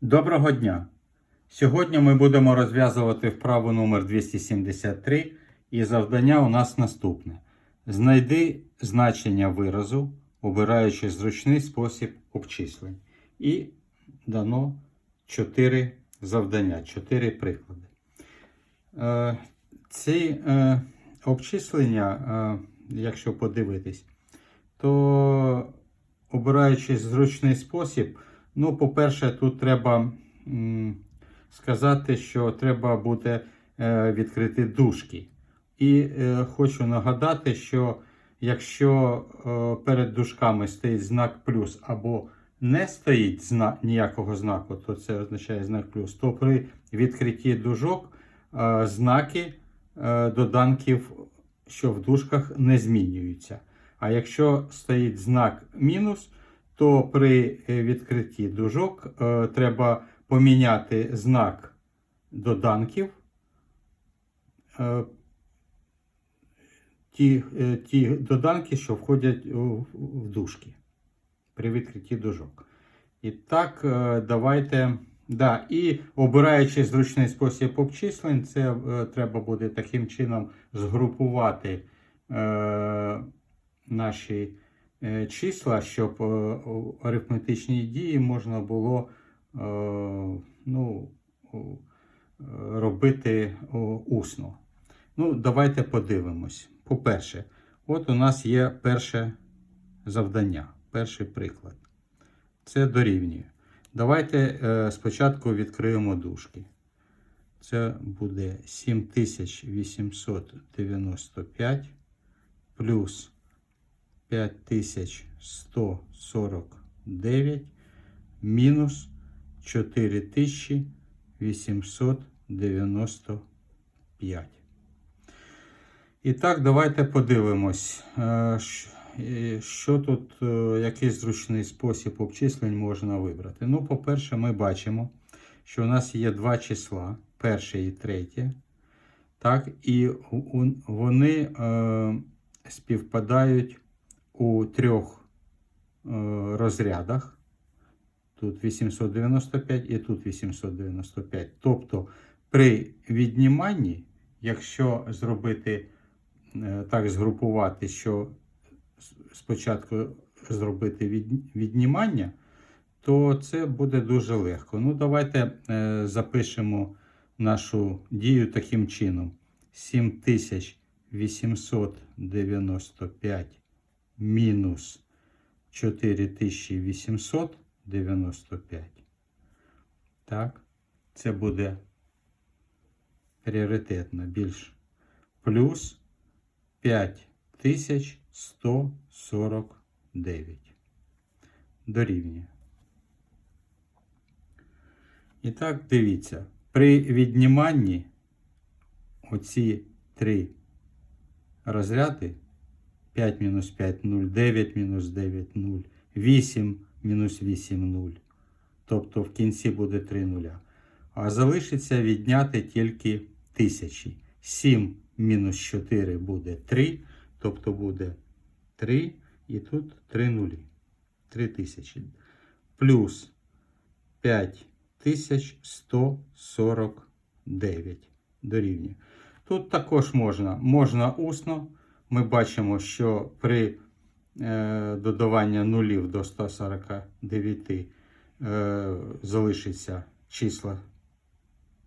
Доброго дня! Сьогодні ми будемо розв'язувати вправу номер 273 і завдання у нас наступне. Знайди значення виразу, обираючи зручний спосіб обчислень. І дано 4 завдання, 4 приклади. Е, Ці е, обчислення, е, якщо подивитись, то обираючи зручний спосіб, ну, по-перше, тут треба сказати, що треба буде е, відкрити дужки. І е, хочу нагадати, що якщо е, перед дужками стоїть знак плюс або не стоїть зна- ніякого знаку, то це означає знак плюс, то при відкритті дужок знаки доданків, що в дужках, не змінюються. А якщо стоїть знак мінус, то при е, відкритті дужок е, треба поміняти знак доданків. Е, ті, ті доданки, що входять в дужки при відкритті дужок. І так, давайте. Да, і обираючи зручний спосіб обчислень, це треба буде таким чином згрупувати е, наші числа, щоб е, арифметичні дії можна було е, ну, е, робити усно. Ну, давайте подивимось. По-перше, от у нас є перше завдання, перший приклад. Це дорівнює. Давайте е, спочатку відкриємо дужки. Це буде 7895 плюс 5149 мінус 4895. І так, давайте подивимось, е, е, що тут, е, який зручний спосіб обчислень можна вибрати. Ну, по-перше, ми бачимо, що у нас є два числа, перше і третє. Так, і вони е, співпадають у трьох е, розрядах. Тут 895 і тут 895. Тобто при відніманні, якщо зробити е, так згрупувати, що спочатку зробити віднімання, то це буде дуже легко. Ну, давайте е, запишемо нашу дію таким чином: 7895 мінус 4895. Так, це буде пріоритетно більш плюс 5149 дорівнює. І так, дивіться, при відніманні оці три розряди 5 мінус 5 0, 9 мінус 9 0, 8 мінус 8 0. Тобто в кінці буде 3 нуля. А залишиться відняти тільки тисячі. 7 мінус 4 буде 3, тобто буде 3, і тут 3 нулі. 3 тисячі. Плюс 5149 дорівнює. Тут також можна, можна усно. Ми бачимо, що при е, додаванні нулів до 149 е, залишиться числа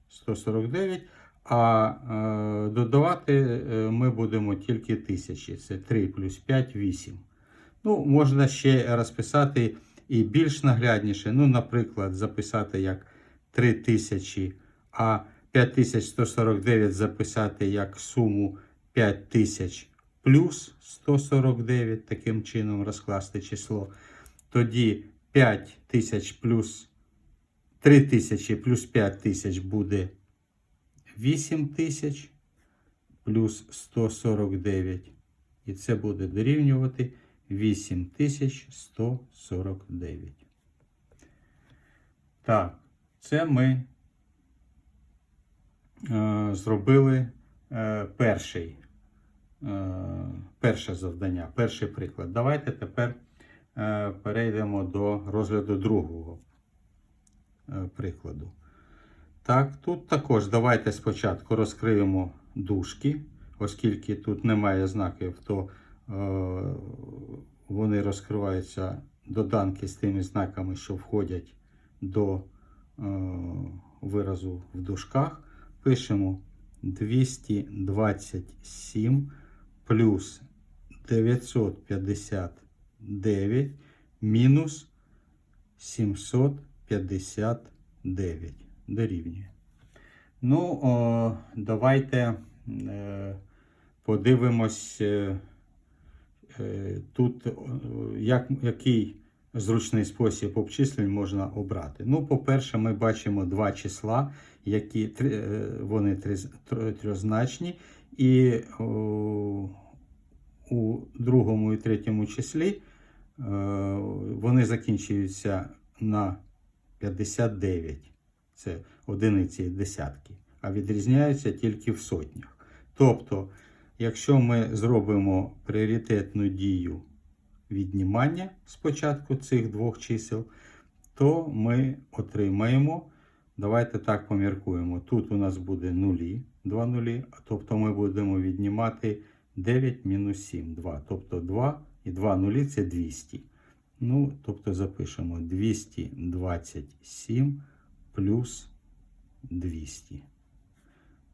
149, а е, додавати ми будемо тільки тисячі. Це 3 плюс 5 8. Ну, можна ще розписати і більш наглядніше. Ну, наприклад, записати як 3000, а 5149 записати як суму 5000 плюс 149, таким чином розкласти число. Тоді 5000 плюс 3000 плюс 5000 буде 8000 плюс 149. І це буде дорівнювати 8149. Так, це ми е, зробили е, перший, перше завдання, перший приклад. Давайте тепер е, перейдемо до розгляду другого е, прикладу. Так, тут також давайте спочатку розкриємо дужки, оскільки тут немає знаків, то е, вони розкриваються доданки з тими знаками, що входять до е, виразу в дужках. Пишемо 227 плюс 959 мінус 759 дорівнює. Ну, о, давайте е, подивимось е, е, тут, як, який зручний спосіб обчислень можна обрати. Ну, по-перше, ми бачимо два числа, які е, вони трьозначні, і у другому і третьому числі е, вони закінчуються на 59. Це одиниці і десятки, а відрізняються тільки в сотнях. Тобто, якщо ми зробимо пріоритетну дію віднімання спочатку цих двох чисел, то ми отримаємо, давайте так поміркуємо. Тут у нас буде нулі, 2 нулі, тобто ми будемо віднімати 9 мінус 7, 2. Тобто 2 і 2 нулі це 200. Ну, тобто запишемо 227 плюс 200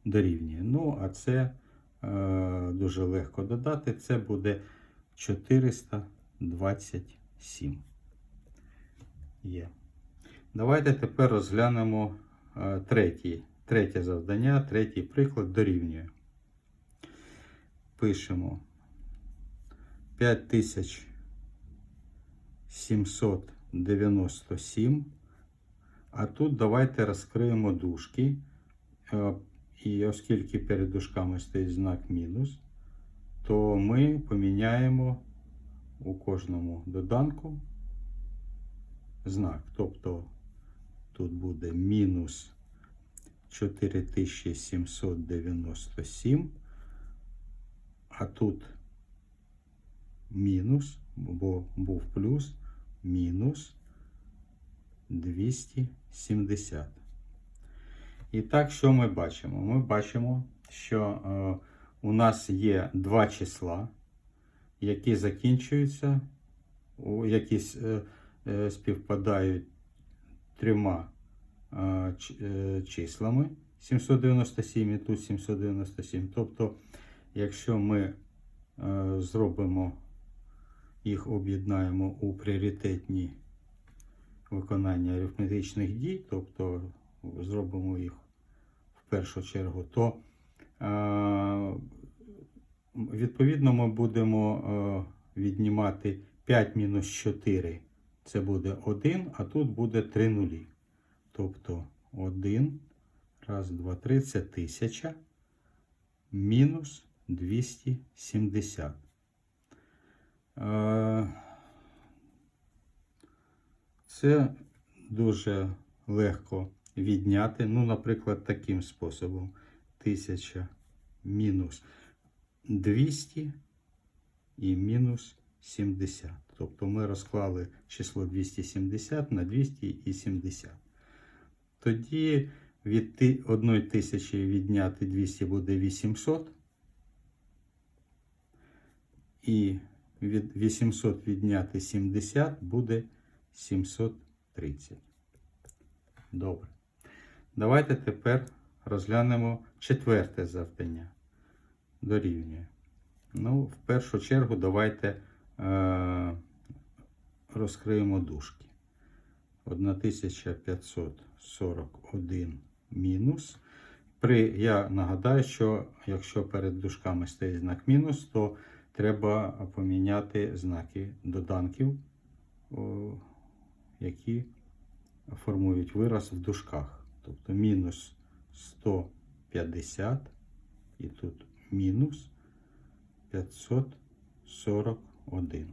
дорівнює. Ну, а це е, дуже легко додати. Це буде 427. Є. Давайте тепер розглянемо е, третій, третє завдання, третій приклад дорівнює. Пишемо 5797. А тут давайте розкриємо дужки. Е, І оскільки перед дужками стоїть знак мінус, то ми поміняємо у кожному доданку знак. Тобто тут буде мінус 4797, а тут мінус, бо був плюс, мінус 270. І так, що ми бачимо? Ми бачимо, що е, у нас є два числа, які закінчуються, які е, е, співпадають трьома числами 797 і тут 797. Тобто, якщо ми е, зробимо їх об'єднаємо у пріоритетні виконання арифметичних дій, тобто зробимо їх в першу чергу, то е, відповідно ми будемо е, віднімати 5 мінус 4. Це буде 1, а тут буде 3 нулі. Тобто 1, раз, два, три, це 1000 мінус 270. Е, Це дуже легко відняти. Ну, наприклад, таким способом. 1000 мінус 200 і мінус 70. Тобто ми розклали число 270 на 270. Тоді від 1 тисячі відняти 200 буде 800. І від 800 відняти 70 буде 730. Добре. Давайте тепер розглянемо четверте завдання. Дорівнює. Ну, в першу чергу, давайте е, розкриємо дужки. 1541 мінус. При, я нагадаю, що якщо перед дужками стоїть знак мінус, то треба поміняти знаки доданків, які формують вираз в дужках. Тобто мінус 150 і тут мінус 541.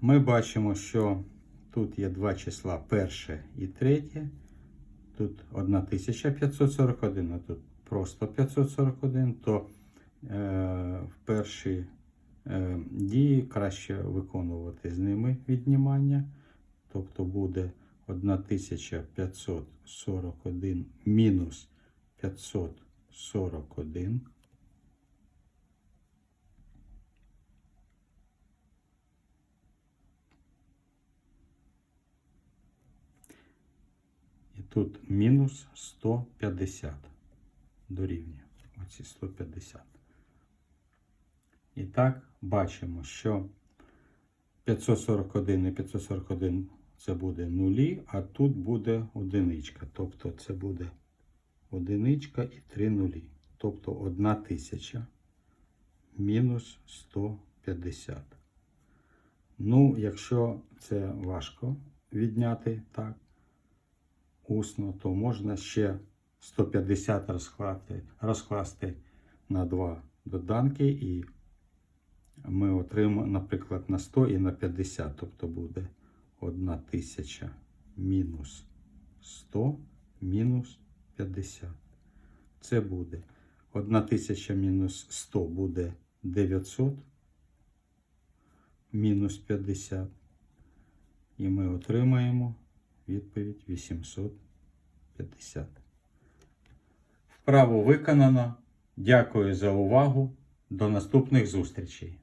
Ми бачимо, що тут є два числа перше і третє. Тут 1541, а тут просто 541, то е, в першій е, дії краще виконувати з ними віднімання. Тобто буде 1541 мінус 541. Тут мінус 150 дорівнює. Оці 150. І так, бачимо, що 541 і 541 це буде нулі, а тут буде одиничка. Тобто це буде одиничка і три нулі. Тобто 1 тисяча мінус 150. Ну, якщо це важко відняти так, усно, то можна ще 150 розкласти, розкласти на два доданки, і ми отримаємо, наприклад, на 100 і на 50, тобто буде 1 тисяча мінус 100 мінус 50. Це буде 1 тисяча мінус 100 буде 900 мінус 50. І ми отримаємо відповідь 850. Вправо виконано. Дякую за увагу. До наступних зустрічей.